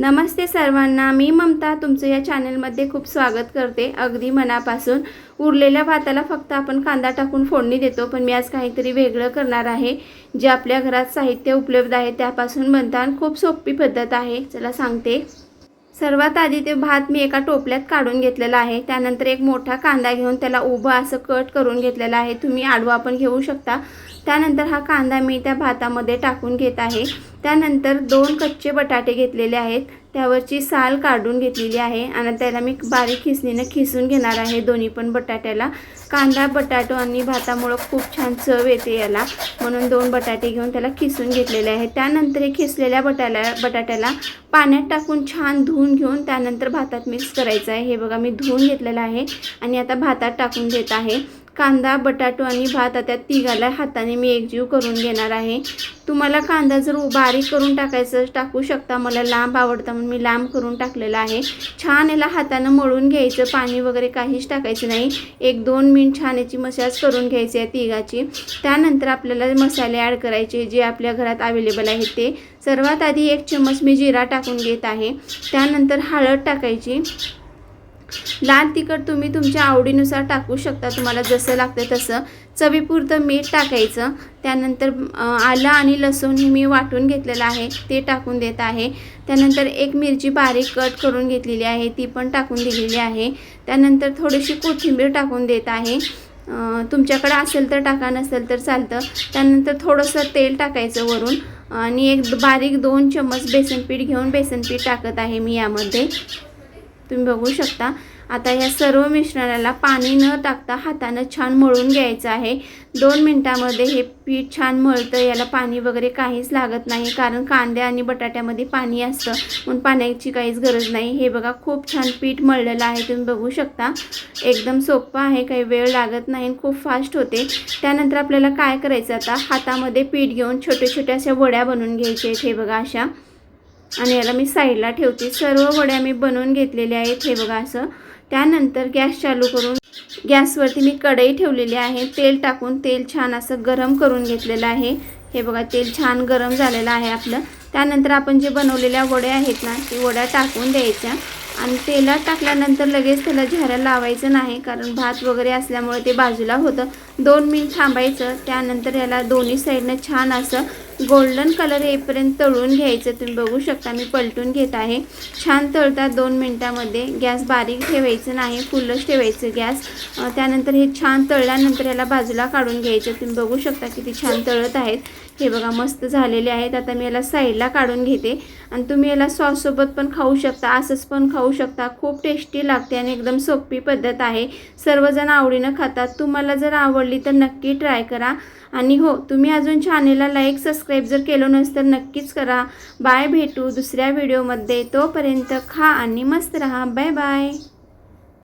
नमस्ते सर्वांना मी ममता तुमचं या चॅनलमध्ये खूप स्वागत करते. अगदी मनापासून उरलेल्या भाताला फक्त आपण कांदा टाकून फोडणी देतो पण मी आज काहीतरी वेगळं करणार आहे. जे आपल्या घरात साहित्य उपलब्ध आहे त्यापासून बनतं आणि खूप सोपी पद्धत आहे. चला सांगते. सर्वात आधी ते भात मी एका टोपल्यात काढून घेतलेला आहे. त्यानंतर एक मोठा कांदा घेऊन त्याला उभं असं कट करून घेतलेला आहे. तुम्ही आडवा पण घेऊ शकता. त्यानंतर हा कांदा मी त्या भातामध्ये टाकून घेत आहे. त्यानंतर दोन कच्चे बटाटे घेतलेले आहेत. त्यावरची साल काढून घेतलेली आहे आणि त्याला मी बारीक खिसणीनं खिसून घेणार आहे. दोन्ही पण बटाट्याला. कांदा बटाटो आणि भातामुळं खूप छान चव येते याला. म्हणून दोन बटाटे घेऊन त्याला खिसून घेतलेले आहे. त्यानंतर हे खिसलेल्या बटाला बटाट्याला पाण्यात टाकून छान धुवून घेऊन त्यानंतर भातात मिक्स करायचं आहे. हे बघा मी धुवून घेतलेलं आहे आणि आता भातात टाकून घेत आहे. कांदा बटाटो आणि भात आता तिघाला हाताने मी एकजीव करून घेणार आहे. तुम्हाला कांदा जर बारीक करून टाकायचं टाकू शकता. मला लांब आवडतं म्हणून मी लांब करून टाकलेला आहे. छान याला हातानं मळून घ्यायचं. पाणी वगैरे काहीच टाकायचं नाही. एक दोन मिनिट छान याची मसाज करून घ्यायची आहे तिघाची. त्यानंतर आपल्याला मसाले ॲड करायचे जे आपल्या घरात अवेलेबल आहेत ते. सर्वात आधी एक चम्मच मी जिरा टाकून घेत आहे. त्यानंतर हळद टाकायची. लाल तिखट तुम्ही तुमच्या आवडीनुसार टाकू शकता. तुम्हाला जसं लागतं तसं. चवीपुरतं मीठ टाकायचं. त्यानंतर आलं आणि लसूण हे मी वाटून घेतलेलं आहे. ते टाकून देत आहे. त्यानंतर एक मिरची बारीक कट करून घेतलेली आहे. ती पण टाकून दिलेली आहे. त्यानंतर थोडीशी कोथिंबीर टाकून देत आहे. तुमच्याकडे असेल तर टाका नसेल तर चालतं. त्यानंतर थोडंसं तेल टाकायचं वरून. आणि एक बारीक दोन चम्मच बेसन पीठ घेऊन बेसन पीठ टाकत आहे मी यामध्ये. तुम्ही बघू शकता. आता या सर्व मिश्रणाला पाणी न टाकता हातानं छान मळून घ्यायचं आहे. दोन मिनटामध्ये हे पीठ छान मळतं याला पाणी वगैरे काहीच लागत नाही कारण कांद्या आणि बटाट्यामध्ये पाणी असतं म्हणून पाण्याची काहीच गरज नाही. हे बघा खूप छान पीठ मळलेलं आहे तुम्ही बघू शकता. एकदम सोपं आहे काही वेळ लागत नाही खूप फास्ट होते. त्यानंतर आपल्याला काय करायचं आता? हातामध्ये पीठ घेऊन छोटे छोटे अशा वड्या बनवून घ्यायचे आहेत हे बघा अशा. आणि याला मी साईडला ठेवते. सर्व वड्या मी बनवून घेतलेल्या आहेत. हे बघा असं. त्यानंतर गॅस चालू करून गॅसवरती मी कढई ठेवलेली आहे. तेल टाकून तेल छान असं गरम करून घेतलेलं आहे. हे बघा तेल छान गरम झालेलं आहे आपलं. त्यानंतर आपण जे बनवलेल्या वड्या आहेत ना ते वड्या टाकून द्यायच्या. आणि तेलात टाकल्यानंतर लगेच त्याला झाऱ्या लावायचं नाही कारण भात वगैरे असल्यामुळे ते बाजूला होतं. दोन मिनिट थांबायचं. त्यानंतर याला दोन्ही साईडनं छान असं गोल्डन कलर येईपर्यंत तळून घ्यायचं. तुम्ही बघू शकता मी पलटून घेत आहे. छान तळतात दोन मिनटामध्ये. गॅस बारीक ठेवायचं नाही फुल्लच ठेवायचं गॅस. त्यानंतर हे छान तळल्यानंतर याला बाजूला काढून घ्यायचं. तुम्ही बघू शकता किती छान तळत आहेत. हे बघा मस्त झालेले आहेत. आता मी याला साईडला काढून घेते. आणि तुम्ही याला सॉससोबत पण खाऊ शकता असंच पण खाऊ शकता. खूप टेस्टी लागते आणि एकदम सोपी पद्धत आहे. सर्वजण आवडीनं खातात. तुम्हाला जर आवडली तर नक्की ट्राय करा. आणि हो तुम्ही अजून चॅनेलला लाईक सबस्क्राईब जर केलं नसेल तर नक्कीच करा. बाय भेटू दुसऱ्या व्हिडिओमध्ये तोपर्यंत खा आणि मस्त रहा. Bye bye